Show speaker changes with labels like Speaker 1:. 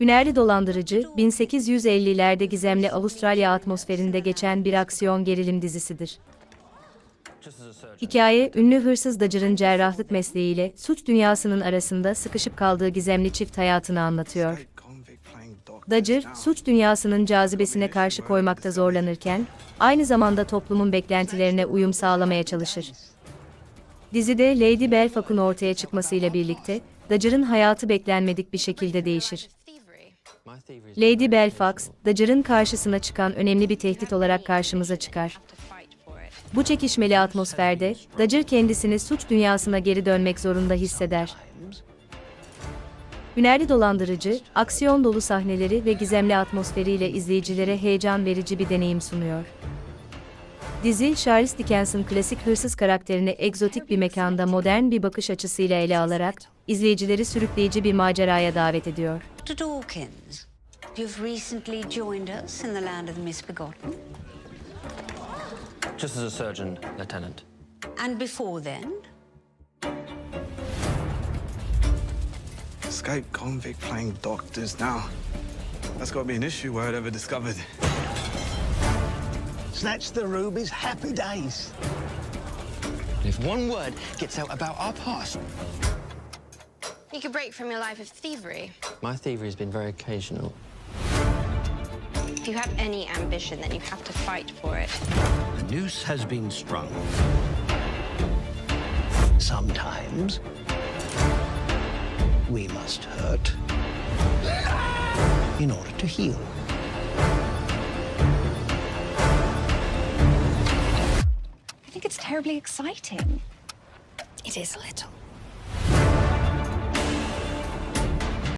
Speaker 1: Hünerli dolandırıcı, 1850'lerde gizemli Avustralya atmosferinde geçen bir aksiyon gerilim dizisidir. Hikaye, ünlü hırsız Dodger'ın cerrahlık mesleğiyle suç dünyasının arasında sıkışıp kaldığı gizemli çift hayatını anlatıyor. Dodger, suç dünyasının cazibesine karşı koymakta zorlanırken, aynı zamanda toplumun beklentilerine uyum sağlamaya çalışır. Dizide Lady Belfac'ın ortaya çıkmasıyla birlikte, Dodger'ın hayatı beklenmedik bir şekilde değişir. Lady Belfax, Dodger'ın karşısına çıkan önemli bir tehdit olarak karşımıza çıkar. Bu çekişmeli atmosferde, Dodger kendisini suç dünyasına geri dönmek zorunda hisseder. Hünerli dolandırıcı, aksiyon dolu sahneleri ve gizemli atmosferiyle izleyicilere heyecan verici bir deneyim sunuyor. Dizi, Charles Dickens'ın klasik hırsız karakterini egzotik bir mekanda modern bir bakış açısıyla ele alarak, izleyicileri sürükleyici bir maceraya davet ediyor.
Speaker 2: Dr. Dawkins, you've recently joined us in the land of the misbegotten.
Speaker 3: Just as a surgeon, Lieutenant.
Speaker 2: And before then,
Speaker 4: Escape convict playing doctors now. That's got to be an issue where it ever discovered.
Speaker 5: Snatch the rubies, happy days.
Speaker 3: If one word gets out about our past,
Speaker 6: You could break from your life of thievery.
Speaker 3: my thievery has been very occasional.
Speaker 6: If you have any ambition, then you have to fight for it.
Speaker 5: The noose has been strung. Sometimes we must hurt in order to heal.
Speaker 7: I think it's terribly exciting.
Speaker 6: It is a little.